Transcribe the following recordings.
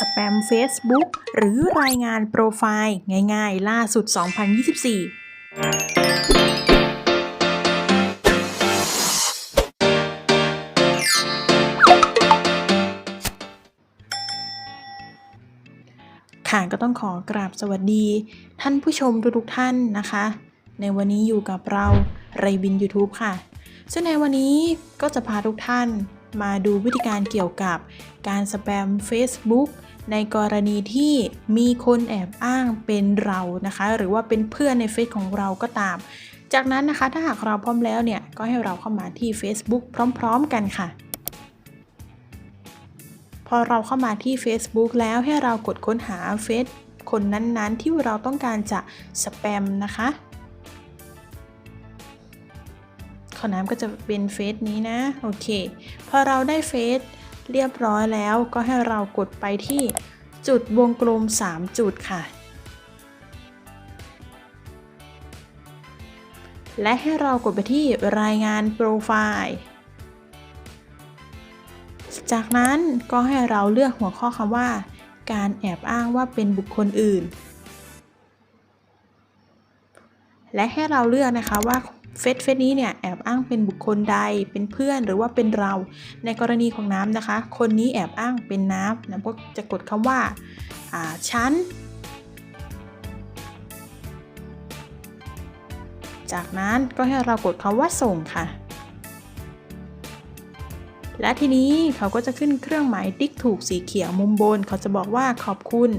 สแปม Facebook หรือรายงานโปรไฟล์ง่ายๆ ล่าสุด 2024ค่ะก็ต้องขอกราบสวัสดี ท่านผู้ชมทุกๆท่านนะคะ ในวันนี้อยู่กับเราไรบิน YouTube ค่ะ ซึ่งในวันนี้ก็จะพาทุกท่าน มาดูวิธีการเกี่ยวกับการสแปม Facebook ในกรณีที่มีคนแอบอ้างเป็นเรานะคะ หรือว่าเป็นเพื่อนในเฟซของเราก็ตาม จากนั้นนะคะถ้าหากเราพร้อมแล้วเนี่ย ก็ให้เราเข้ามาที่ Facebook พร้อม ๆ กันค่ะ พอเราเข้ามาที่ Facebook แล้วให้เรากดค้นหาเฟซคนนั้นๆ ที่เราต้องการจะสแปมนะคะ อน้ำก็จะเป็นเฟซนี้นะ โอเค พอเราได้เฟซเรียบร้อยแล้วก็ให้เรากดไปที่จุดวงกลม 3 จุดค่ะ และให้เรากดไปที่รายงานโปรไฟล์ จากนั้นก็ให้เราเลือกหัวข้อคำว่า การแอบอ้างว่าเป็นบุคคลอื่น และให้เราเลือกนะคะว่า เฟซเฟซนี้เนี่ยแอบอ้างเป็นบุคคลใดเป็นเพื่อนหรือว่าเป็นเรา ในกรณีของน้ำนะคะ คนนี้แอบอ้างเป็นน้ำน้ำก็จะกดคำว่าอ่าฉันจากนั้นก็ให้เรากดคำว่าส่งค่ะ และทีนี้เขาก็จะขึ้นเครื่องหมายติ๊กถูกสีเขียวมุมบน เขาจะบอกว่าขอบคุณ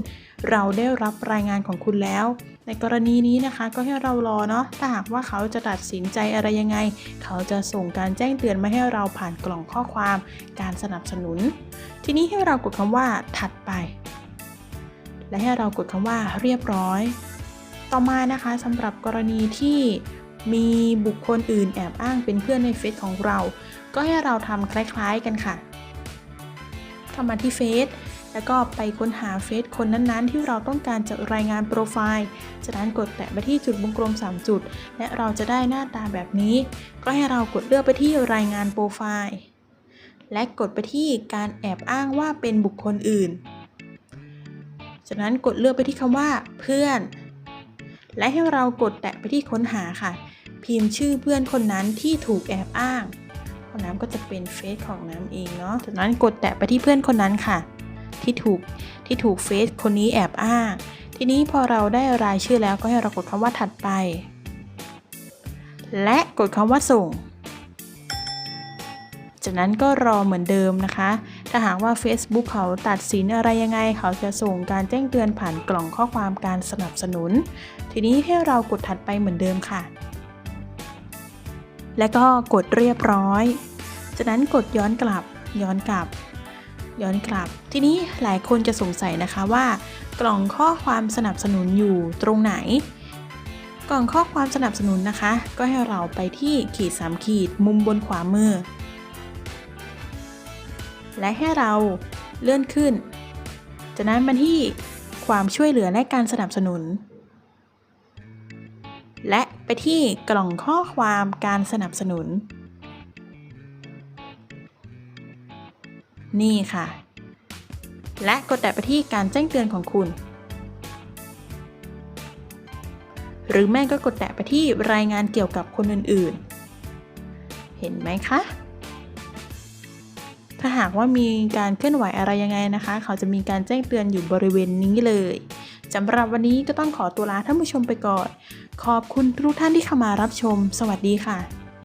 เราได้รับรายงานของคุณแล้ว ในกรณีนี้นะคะก็ให้เรารอเนาะถ้าหากว่าเขาจะตัดสินใจอะไรยังไง เขาจะส่งการแจ้งเตือนมาให้เราผ่านกล่องข้อความ การสนับสนุน ทีนี้ให้เรากดคำว่า ถัดไป และให้เรากดคำว่าเรียบร้อย ต่อมานะคะสำหรับกรณีที่มีบุคคลอื่นแอบอ้างเป็นเพื่อนในเฟซของเรา ก็ให้เราทำคล้าย ๆ กันค่ะเข้ามาที่เฟซ แล้วก็ไปค้นหาเฟซคนนั้นๆ ที่เราต้องการจะรายงานโปรไฟล์จากนั้นกดแตะไปที่จุดวงกลม 3 จุด และเราจะได้หน้าตาแบบนี้ ก็ให้เรากดเลือกไปที่รายงานโปรไฟล์ และกดไปที่การแอบอ้างว่าเป็นบุคคลอื่น จากนั้นกดเลือกไปที่คำว่า เพื่อน และให้เรากดแตะไปที่ค้นหาค่ะ พิมพ์ชื่อเพื่อนคนนั้นที่ถูกแอบอ้างของน้ำก็จะเป็นเฟซของน้ำเองเนาะจากนั้นกดแตะไปที่เพื่อนคนนั้นค่ะ ที่ถูกที่ถูกเฟซคนนี้แอบอ้างทีนี้พอเราได้รายชื่อแล้วก็ให้เรากดคำว่าถัดไป และกดคำว่าส่ง จากนั้นก็รอเหมือนเดิมนะคะ ถ้าหากว่า Facebook เขาตัดสินอะไรยังไง เขาจะส่งการแจ้งเตือนผ่านกล่องข้อความการสนับสนุน ทีนี้ให้เรากดถัดไปเหมือนเดิมค่ะ และก็กดเรียบร้อย จากนั้นกดย้อนกลับย้อนกลับ ย้อนกลับ ทีนี้หลายคนจะสงสัยนะคะว่า กล่องข้อความสนับสนุนอยู่ตรงไหน กล่องข้อความสนับสนุนนะคะ ก็ให้เราไปที่ขีด3ขีดมุมบนขวามือ และให้เราเลื่อนขึ้น จากนั้นมาที่ความช่วยเหลือและการสนับสนุน และไปที่กล่องข้อความการสนับสนุน นี่ค่ะ และกดแตะไปที่การแจ้งเตือนของคุณ หรือแม่ก็กดแตะไปที่รายงานเกี่ยวกับคนอื่นๆ เห็นไหมคะ ถ้าหากว่ามีการเคลื่อนไหวอะไรยังไงนะคะ เขาจะมีการแจ้งเตือนอยู่บริเวณนี้เลยสำหรับวันนี้ก็ต้องขอตัวลาท่านผู้ชมไปก่อน ขอบคุณทุกท่านที่เข้ามารับชม สวัสดีค่ะ